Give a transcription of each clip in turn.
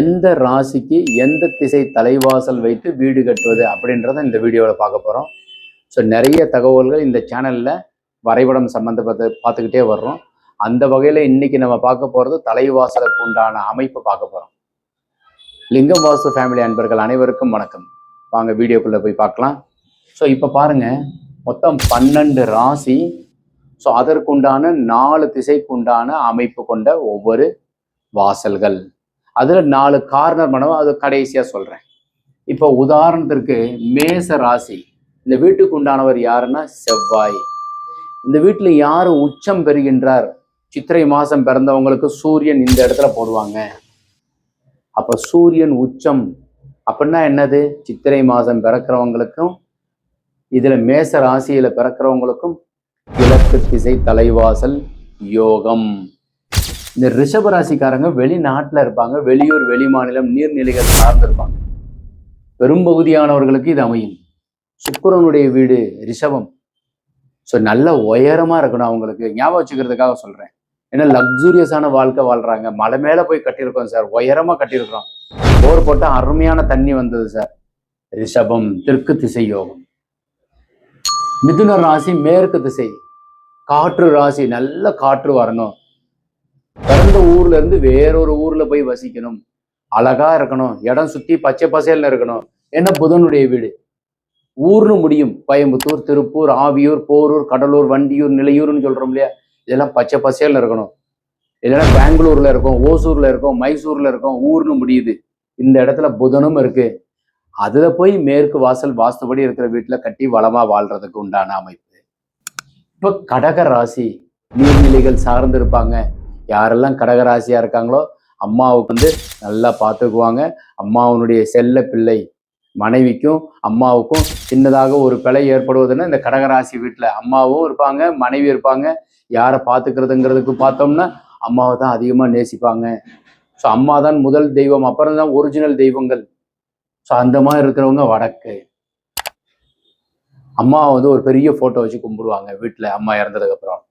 எந்த ராசிக்கு எந்த திசை தலைவாசல் வைத்து வீடு கட்டுவது அப்படின்றத இந்த வீடியோவில் பார்க்க போகிறோம் ஸோ நிறைய தகவல்கள் இந்த சேனலில் வரைபடம் சம்மந்தப்பட்ட பார்த்துக்கிட்டே வர்றோம். அந்த வகையில் இன்னைக்கு நம்ம பார்க்க போகிறது தலைவாசலுக்கு உண்டான அமைப்பு பார்க்க போகிறோம் லிங்கம் வாசு ஃபேமிலி அன்பர்கள் அனைவருக்கும் வணக்கம். வாங்க வீடியோக்குள்ளே போய் பார்க்கலாம். ஸோ இப்போ பாருங்கள் மொத்தம் பன்னெண்டு ராசி. ஸோ அதற்குண்டான நாலு திசைக்குண்டான அமைப்பு கொண்ட ஒவ்வொரு வாசல்கள். அதில் நாலு கார்னர் மனம் அது கடைசியாக சொல்கிறேன் இப்போ உதாரணத்திற்கு மேச ராசி இந்த வீட்டுக்கு உண்டானவர் யாருன்னா செவ்வாய். இந்த வீட்டில் யார் உச்சம் பெறுகின்றார்? சித்திரை மாதம் பிறந்தவங்களுக்கு சூரியன் இந்த இடத்துல போடுவாங்க. அப்போ சூரியன் உச்சம் அப்படின்னா என்னது? சித்திரை மாதம் பிறக்கிறவங்களுக்கும் இதில் மேச ராசியில் பிறக்கிறவங்களுக்கும் கிழக்கு திசை தலைவாசல் யோகம். இந்த ரிஷபராசிக்காரங்க வெளிநாட்டில் இருப்பாங்க வெளியூர் வெளி மாநிலம் நீர்நிலைகள் சார்ந்திருப்பாங்க பெரும்பகுதியானவர்களுக்கு இது அமையும். சுக்கரனுடைய வீடு ரிஷபம். ஸோ நல்ல உயரமா இருக்கணும் அவங்களுக்கு. ஞாபகம் வச்சுக்கிறதுக்காக சொல்றேன். ஏன்னா லக்ஸூரியஸான வாழ்க்கை வாழ்றாங்க. மலை மேலே போய் கட்டியிருக்கோம் சார். உயரமா கட்டியிருக்கிறோம். போர் போட்டா அருமையான தண்ணி வந்தது சார். ரிஷபம் தெற்கு திசை யோகம். மிதுன ராசி மேற்கு திசை. காற்று ராசி நல்ல காற்று வரணும். பிறந்த ஊர்ல இருந்து வேறொரு ஊர்ல போய் வசிக்கணும். அழகா இருக்கணும். இடம் சுத்தி பச்சை பசேல்னு இருக்கணும். என்ன புதனுடைய வீடு? ஊர்னு முடியும். கோயம்புத்தூர் திருப்பூர் ஆவியூர் போரூர் கடலூர் வண்டியூர் நிலையூர்னு சொல்றோம் இல்லையா? இதெல்லாம் பச்சை பசேல்னு இருக்கணும். இல்லைன்னா பெங்களூர்ல இருக்கும் ஓசூர்ல இருக்கும் மைசூர்ல இருக்கும் ஊர்னு முடியுது. இந்த இடத்துல புதனும் இருக்கு. அதுல போய் மேற்கு வாசல் வாஸ்துபடி இருக்கிற வீட்டுல கட்டி வளமா வாழ்றதுக்கு உண்டான அமைப்பு. இப்ப கடக ராசி நீர்நிலைகள் சார்ந்து இருப்பாங்க யாரெல்லாம் கடகராசியாக இருக்காங்களோ அம்மாவுக்கு வந்து நல்லா பார்த்துக்குவாங்க. அம்மாவுனுடைய செல்ல பிள்ளை மனைவிக்கும் அம்மாவுக்கும் சின்னதாக ஒரு பிழை ஏற்படுவதுன்னா இந்த கடகராசி வீட்டில் அம்மாவும் இருப்பாங்க மனைவி இருப்பாங்க. யாரை பார்த்துக்கிறதுங்கிறதுக்கு பார்த்தோம்னா அம்மாவை தான் அதிகமாக நேசிப்பாங்க. ஸோ அம்மா தான் முதல் தெய்வம் அப்புறம் தான் ஒரிஜினல் தெய்வங்கள். ஸோ அந்த மாதிரி இருக்கிறவங்க வடக்கு. அம்மாவை வந்து ஒரு பெரிய ஃபோட்டோ வச்சு கும்பிடுவாங்க வீட்டில் அம்மா இறந்ததுக்கப்புறம்.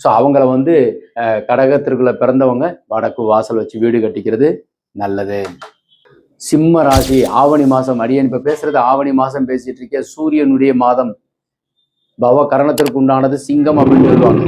ஸோ அவங்கள வந்து கடகத்திற்குள்ளே கடகத்திற்குள்ள பிறந்தவங்க வடக்கு வாசல் வச்சு வீடு கட்டிக்கிறது நல்லது. சிம்ம ராசி ஆவணி மாதம் அடியன் இப்போ பேசுறது ஆவணி மாதம் பேசிட்டு இருக்க சூரியனுடைய மாதம். பவ கரணத்திற்கு உண்டானது சிங்கம் அப்படின்னு சொல்லுவாங்க.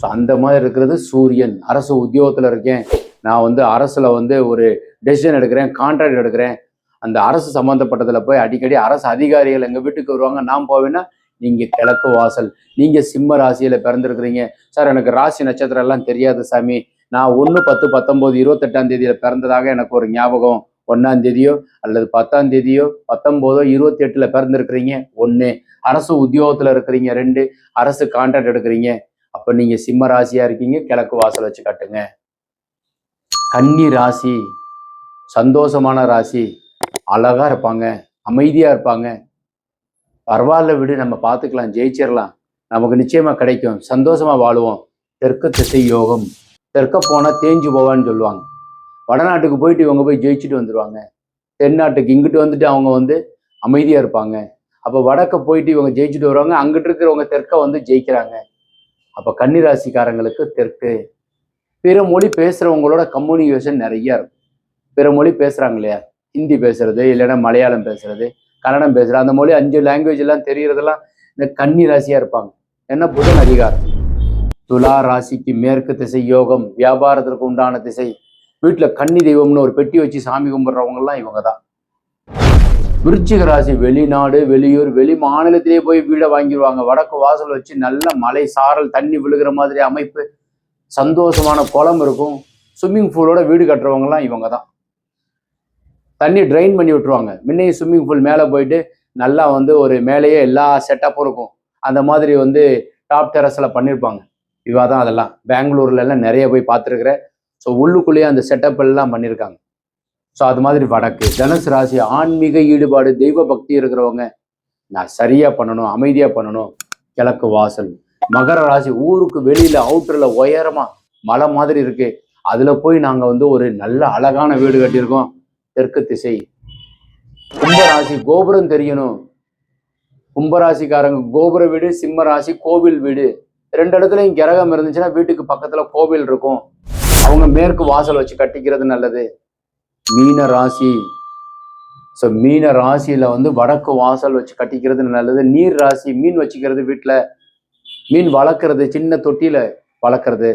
ஸோ அந்த மாதிரி இருக்கிறது சூரியன். அரசு உத்தியோகத்தில் இருக்கேன். நான் வந்து அரசில் வந்து ஒரு டெசிஷன் எடுக்கிறேன் கான்ட்ராக்ட் எடுக்கிறேன். அந்த அரசு சம்மந்தப்பட்டதில் போய் அடிக்கடி அரசு அதிகாரிகள் எங்கள் வீட்டுக்கு வருவாங்க நான் போவேன்னா நீங்க கிழக்கு வாசல். நீங்க சிம்ம ராசியில பிறந்திருக்கிறீங்க. சார் எனக்கு ராசி நட்சத்திரம் எல்லாம் தெரியாது சாமி. நான் ஒன்று பத்து பத்தொம்போது இருபத்தெட்டாம் தேதியில பிறந்ததாக எனக்கு ஒரு ஞாபகம். ஒன்னாம் தேதியோ அல்லது பத்தாம் தேதியோ பத்தொம்போதோ இருபத்தி எட்டுல பிறந்திருக்கிறீங்க. ஒன்று அரசு உத்தியோகத்தில் இருக்கிறீங்க. ரெண்டு. அரசு கான்ட்ராக்ட் எடுக்கிறீங்க. அப்போ நீங்க சிம்ம ராசியா இருக்கீங்க. கிழக்கு வாசல் வச்சு கட்டுங்க. கன்னி ராசி. சந்தோஷமான ராசி. அழகா இருப்பாங்க. அமைதியா இருப்பாங்க. பரவாயில்ல விடு நம்ம பார்த்துக்கலாம் ஜெயிச்சிடலாம் நமக்கு நிச்சயமாக கிடைக்கும். சந்தோஷமாக வாழுவோம். தெற்கு திசை யோகம். தெற்க போனால் தேஞ்சு போவான்னு சொல்லுவாங்க. வடநாட்டுக்கு போயிட்டு இவங்க போய் ஜெயிச்சுட்டு வந்துடுவாங்க தென்னாட்டுக்கு இங்கிட்டு வந்துட்டு அவங்க வந்து அமைதியாக இருப்பாங்க. அப்போ வடக்க போயிட்டு இவங்க ஜெயிச்சுட்டு வருவாங்க. அங்கிட்டு இருக்கிறவங்க தெற்க வந்து ஜெயிக்கிறாங்க. அப்போ கன்னிராசிக்காரங்களுக்கு தெற்கு. பிற மொழி பேசுகிறவங்களோட கம்யூனிகேஷன் நிறைய இருக்கும். பிற மொழி பேசுகிறாங்க இல்லையா? ஹிந்தி பேசுறது இல்லைன்னா மலையாளம் பேசுறது. கன்னடம் பேசுகிறேன் அந்த மொழி அஞ்சு லாங்குவேஜ் எல்லாம் தெரிகிறதெல்லாம் இந்த கன்னி ராசியாக இருப்பாங்க. என்ன புதன் அதிகாரம்? துலா ராசிக்கு மேற்கு திசை யோகம் வியாபாரத்திற்கு உண்டான திசை. வீட்டில் கன்னி தெய்வம்னு ஒரு பெட்டி வச்சு சாமி கும்பிட்றவங்கலாம் இவங்க தான் விருச்சிக ராசி வெளிநாடு வெளியூர் வெளி மாநிலத்திலே போய் வீடை வாங்கிடுவாங்க. வடக்கு வாசல் வச்சு நல்ல மலை சாரல் தண்ணி விழுகிற மாதிரி அமைப்பு. சந்தோஷமான குளம் இருக்கும். ஸ்விம்மிங் பூலோட வீடு கட்டுறவங்கலாம் இவங்க தான் தண்ணி ட்ரைன் பண்ணி விட்டுருவாங்க. முன்னையே ஸ்விம்மிங் பூல் மேலே போயிட்டு நல்லா வந்து ஒரு மேலேயே எல்லா செட்டப்பும் இருக்கும். அந்த மாதிரி வந்து டாப் டெரஸில் பண்ணியிருப்பாங்க இவா தான் அதெல்லாம். பெங்களூர்ல எல்லாம் நிறைய போய் பார்த்துருக்குறேன் ஸோ உள்ளுக்குள்ளேயே அந்த செட்டப் எல்லாம் பண்ணியிருக்காங்க ஸோ அது மாதிரி வடக்கு. தனுசு ராசி ஆன்மீக ஈடுபாடு தெய்வ பக்தி இருக்கிறவங்க நான் சரியாக பண்ணணும் அமைதியாக பண்ணணும். கிழக்கு வாசல். மகர ராசி ஊருக்கு வெளியில் அவுட்டரில் உயரமாக மலை மாதிரி இருக்குது அதில் போய் நாங்கள் வந்து ஒரு நல்ல அழகான வீடு கட்டியிருக்கோம். தெற்கு திசை. கும்பராசி கோபுரம் தெரியணும். கும்பராசிக்காரங்க கோபுர வீடு சிம்ம ராசி கோவில் வீடு. ரெண்டு இடத்துலையும் கிரகம் இருந்துச்சுன்னா வீட்டுக்கு பக்கத்துல கோவில் இருக்கும். அவங்க மேற்கு வாசல் வச்சு கட்டிக்கிறது நல்லது. மீன ராசி. ஸோ மீன ராசியில வந்து வடக்கு வாசல் வச்சு கட்டிக்கிறது நல்லது. நீர் ராசி மீன் வச்சுக்கிறது வீட்டில் மீன் வளர்க்குறது சின்ன தொட்டியில வளர்க்குறது.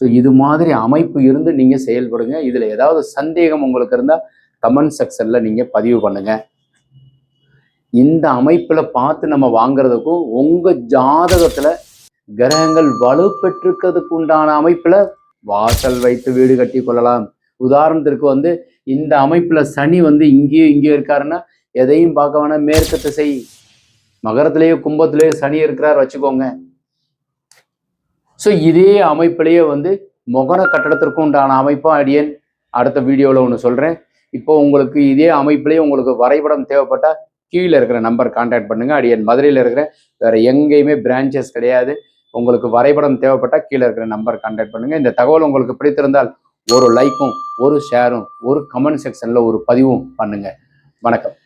ஸோ இது மாதிரி அமைப்பு இருந்து நீங்கள் செயல்படுங்க. இதில் ஏதாவது சந்தேகம் உங்களுக்கு இருந்தால் கமெண்ட் செக்ஷனில் நீங்கள் பதிவு பண்ணுங்க. இந்த அமைப்பில் பார்த்து நம்ம வாங்குறதுக்கும் உங்கள் ஜாதகத்தில் கிரகங்கள் வலுப்பெற்றிருக்கிறதுக்கு உண்டான அமைப்பில் வாசல் வைத்து வீடு கட்டி கொள்ளலாம். உதாரணத்திற்கு வந்து இந்த அமைப்பில் சனி வந்து இங்கேயோ இங்கேயோ இருக்காருன்னா எதையும் பார்க்க வேணாம். மேற்கு திசை மகரத்திலேயோ கும்பத்திலேயோ சனி இருக்கிறார் வச்சுக்கோங்க. ஸோ இதே அமைப்பிலேயே வந்து மொகர கட்டடத்திற்கு உண்டான அமைப்பும் அடியேன் அடுத்த வீடியோவில் ஒன்று சொல்கிறேன் இப்போ உங்களுக்கு இதே அமைப்பிலேயே உங்களுக்கு வரைபடம் தேவைப்பட்டால் கீழே இருக்கிற நம்பர் கான்டாக்ட் பண்ணுங்கள் அடியன் மதுரையில் இருக்கிற வேறு எங்கேயுமே பிரான்ச்சஸ் கிடையாது. உங்களுக்கு வரைபடம் தேவைப்பட்டால் கீழே இருக்கிற நம்பர் கான்டாக்ட் பண்ணுங்கள் இந்த தகவல் உங்களுக்கு பிடித்திருந்தால் ஒரு லைக்கும் ஒரு ஷேரும் ஒரு கமெண்ட் செக்ஷனில் ஒரு பதிவும் பண்ணுங்கள் வணக்கம்.